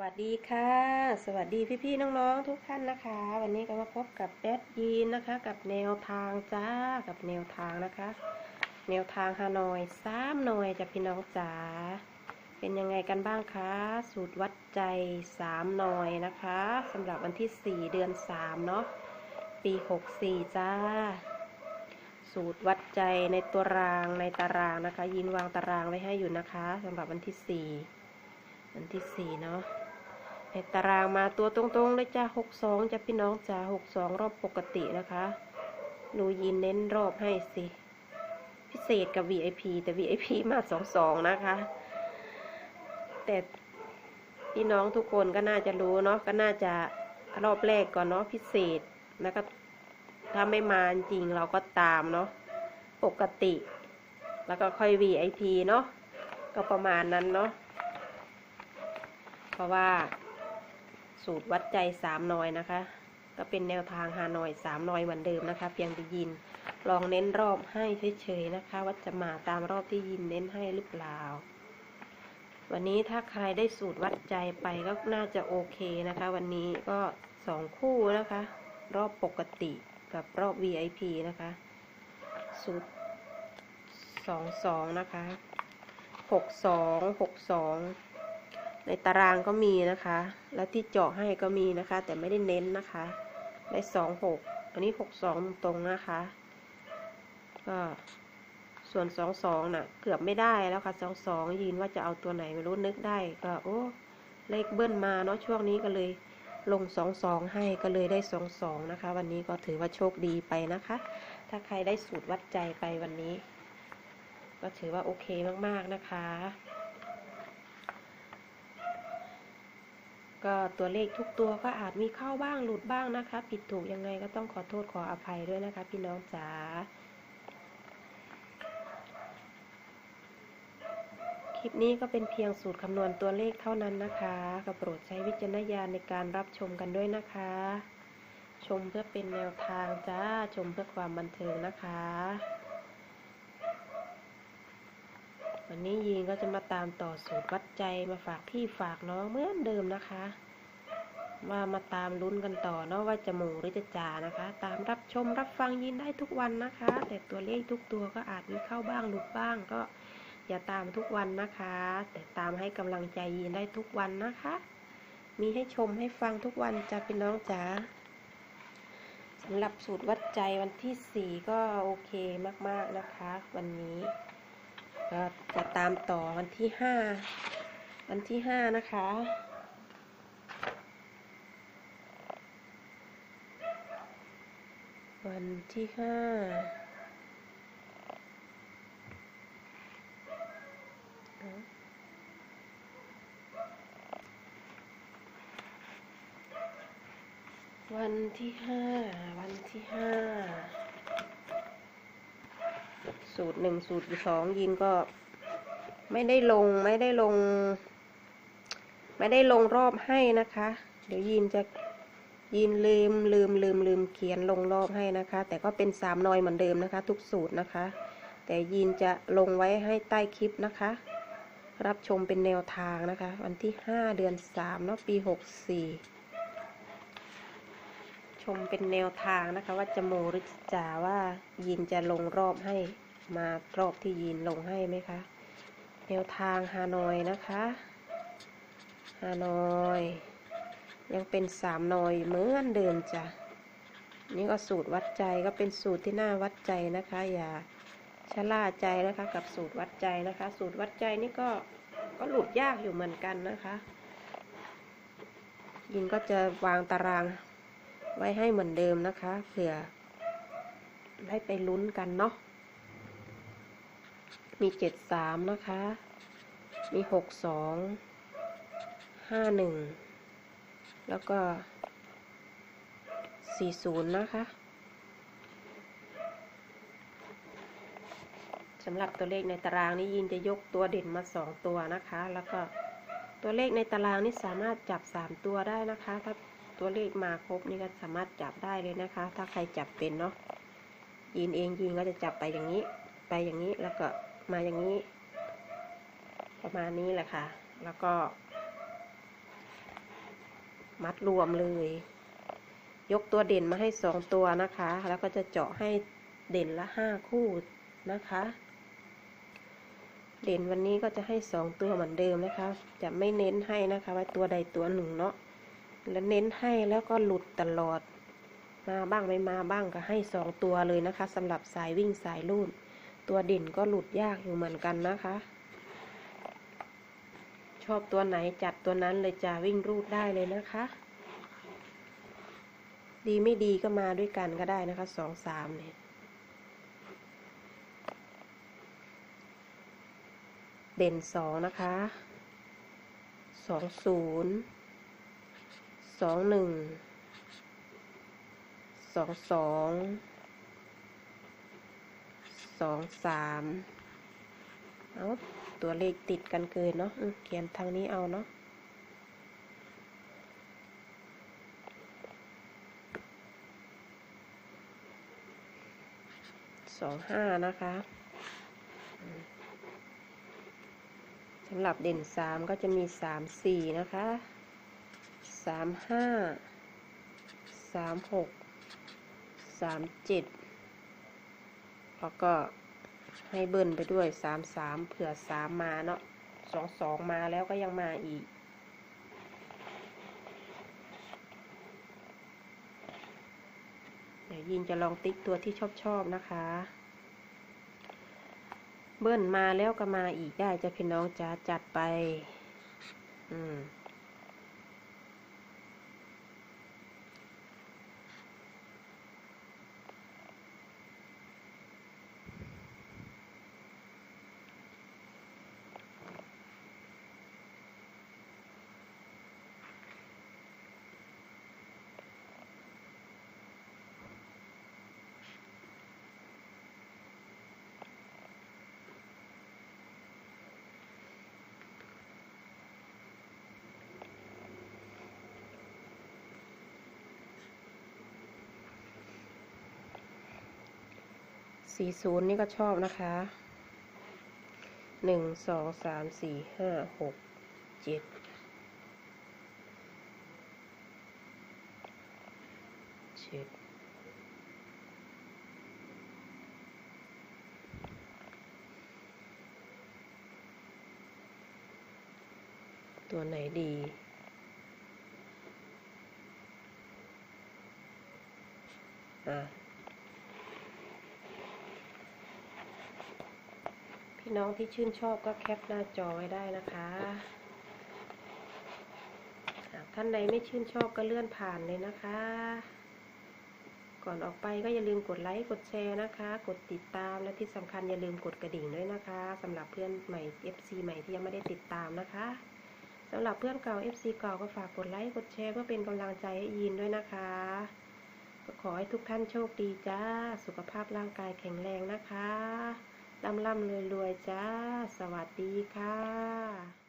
วัสดีค่ะ สวัสดีพี่ๆน้องๆทุกท่านนะคะ วันนี้ก็มาพบกับแอดยีนนะคะ กับแนวทางจ้ากับแนวทางนะคะ แนวทางฮานอยสามหน่อยจะพี่น้องจ๋าเป็นยังไงกันบ้างคะสูตรวัดใจสามหน่อยนะคะสำหรับวันที่สี่เดือนสามเนาะปีหกสี่จ้า สูตรวัดใจในตัวรางในตารางนะคะ ยินวางตารางไว้ให้อยู่นะคะสำหรับวันที่สี่วันที่สี่เนาะ ในตารางมาตัวตรงๆเลยจ้าหกสองจะพี่น้องจ้าหกสองรอบปกตินะคะดูยินเน้นรอบให้สิ พิเศษกับ VIP แต่ VIP มาสองสองนะคะ แต่พี่น้องทุกคนก็น่าจะรู้เนาะก็น่าจะรอบแรกก่อนเนาะพิเศษแล้วก็ถ้าไม่มาจริงเราก็ตามเนาะปกติ แล้วก็ค่อย VIP เนาะก็ประมาณนั้นเนาะเพราะว่า สูตรวัดใจสามนอยนะคะ ก็เป็นแนวทางฮานอยสามนอยเหมือนเดิมนะคะ เพียงได้ยิน ลองเน้นรอบให้เฉยๆนะคะ ว่าจะมาตามรอบที่ยินเน้นให้หรือเปล่า วันนี้ถ้าใครได้สูตรวัดใจไปก็น่าจะโอเคนะคะ วันนี้ก็สองคู่นะคะ รอบปกติกับรอบ VIP นะคะสูตรสองสองนะคะหกสองหกสอง ในตารางก็มีนะคะ และที่เจาะให้ก็มีนะคะ แต่ไม่ได้เน้นนะคะได้สองหกอันนี้หกสองตรงนะคะ ก็ส่วนสองสองน่ะ เกือบไม่ได้แล้วค่ะสองสองยินว่าจะเอาตัวไหนไม่รู้นึกได้ก็โอ้เลขเบิ้ลมาเนาะช่วงนี้ก็เลยลงสองสองให้ก็เลยได้สองสองนะคะ วันนี้ก็ถือว่าโชคดีไปนะคะ ถ้าใครได้สูตรวัดใจไปวันนี้ ก็ถือว่าโอเคมากๆนะคะ ก็ตัวเลขทุกตัวก็อาจมีเข้าบ้างหลุดบ้างนะคะ ผิดถูกยังไงก็ต้องขอโทษขออภัยด้วยนะคะ พี่น้องจ๋าคลิปนี้ก็เป็นเพียงสูตรคำนวณตัวเลขเท่านั้นนะคะก็โปรดใช้วิจารณญาณในการรับชมกันด้วยนะคะ ชมเพื่อเป็นแนวทางจ้าชมเพื่อความบันเทิงนะคะ วันนี้ยีนก็จะมาตามต่อสูตรวัดใจมาฝากพี่ฝากน้องเหมือนเดิมนะคะ ว่ามาตามลุ้นกันต่อเนาะว่าจะหมูหรือจะจ่านะคะ ตามรับชมรับฟังยินได้ทุกวันนะคะ แต่ตัวเลขทุกตัวก็อาจมีเข้าบ้างหลุดบ้างก็อย่าตามทุกวันนะคะ แต่ตามให้กำลังใจยินได้ทุกวันนะคะ มีให้ชมให้ฟังทุกวันจ้าพี่น้องจ๋าสำหรับสูตรวัดใจวันที่สี่ก็โอเคมากๆนะคะ วันนี้ ก็จะตามต่อวันที่ห้าวันที่ห้านะคะวันที่ห้าวันที่ห้าวันที่ห้า สูตรหนึ่งสูตรสองยินก็ไม่ได้ลงไม่ได้ลง ไม่ได้ลงรอบให้นะคะ เดี๋ยวยินจะยินลืมลืมลืมลืมเขียนลงรอบให้นะคะ แต่ก็เป็นสามนอยเหมือนเดิมนะคะ ทุกสูตรนะคะ แต่ยินจะลงไว้ให้ใต้คลิปนะคะ รับชมเป็นแนวทางนะคะ วันที่ห้าเดือนสามเนาะปีหกสี่ชมเป็นแนวทางนะคะ ว่าจะโมหรือจะจ่าว่ายินจะลงรอบให้ มารอบที่ยีนลงให้ไหมคะ แนวทางฮานอยนะคะ ฮานอย ยังเป็นสามนอยเหมือนเดิมจ้ะ นี่ก็สูตรวัดใจก็เป็นสูตรที่น่าวัดใจนะคะ อย่าชะล่าใจนะคะ กับสูตรวัดใจนะคะ สูตรวัดใจนี่ก็ก็หลุดยากอยู่เหมือนกันนะคะ ยินก็จะวางตารางไว้ให้เหมือนเดิมนะคะ เผื่อได้ไปลุ้นกันเนาะ มีเจ็ดสามนะคะ มีหกสองห้าหนึ่งแล้วก็สี่ศูนย์นะคะสำหรับตัวเลขในตารางนี้ยินจะยกตัวเด่นมาสองตัวนะคะ แล้วก็ตัวเลขในตารางนี้สามารถจับสามตัวได้นะคะ ถ้าตัวเลขมาครบนี่ก็สามารถจับได้เลยนะคะ ถ้าใครจับเป็นเนาะยินเองยินก็จะจับไปอย่างนี้ ไปอย่างนี้แล้วก็ มาอย่างนี้ ประมาณนี้แหละค่ะ แล้วก็ มัดรวมเลย ยกตัวเด่นมาให้สองตัวนะคะ แล้วก็จะเจาะให้เด่นละห้าคู่นะคะ เด่นวันนี้ก็จะให้สองตัวเหมือนเดิมนะคะ จะไม่เน้นให้นะคะ ว่าตัวใดตัวหนึ่งเนาะแล้วเน้นให้แล้วก็หลุดตลอด มาบ้างไม่มาบ้างก็ให้สองตัวเลยนะคะสำหรับสายวิ่งสายลูด ตัวเด่นก็หลุดยากอยู่เหมือนกันนะคะ ชอบตัวไหนจัดตัวนั้นเลยจะวิ่งรูดได้เลยนะคะ ดีไม่ดีก็มาด้วยกันก็ได้นะคะสองสามเนี่ยเด่นสองนะคะสองศูนย์สองหนึ่งสองสอง องสามเอาตัวเลขติดกันเกินเนาะเขียนทางนี้เอาเนาะสองห้านะคะสำหรับเด่นสามก็จะมีสามสี่นะคะสามห้าสามหกสามเจ็ด แล้วก็ให้เบิ้ลไปด้วยสามสามเผื่อสามมาเนาะสองสองมาแล้วก็ยังมาอีก เดี๋ยวยินจะลองติ๊กตัวที่ชอบชอบนะคะ เบิ้ลมาแล้วก็มาอีกได้จะพี่น้องจะจัดไป อืม สี่ศูนย์นี่ก็ชอบนะคะหนึ่งสองสามสี่ห้าหกเจ็ดเจ็ดตัวไหนดีอะ น้องที่ชื่นชอบก็แคปหน้าจอไว้ได้นะคะหากท่านใดไม่ชื่นชอบก็เลื่อนผ่านเลยนะคะ ก่อนออกไปก็อย่าลืมกดไลค์กดแชร์นะคะ กดติดตามและที่สำคัญอย่าลืมกดกระดิ่งด้วยนะคะสำหรับเพื่อนใหม่ FC ใหม่ที่ยังไม่ได้ติดตามนะคะสำหรับเพื่อนเก่า FC เก่าก็ฝากกดไลค์กดแชร์เพื่อเป็นกำลังใจให้ยีนด้วยนะคะก็ขอให้ทุกท่านโชคดีจ้า สุขภาพร่างกายแข็งแรงนะคะ ร่ำร่ำรวยรวยๆจ้า สวัสดีค่ะ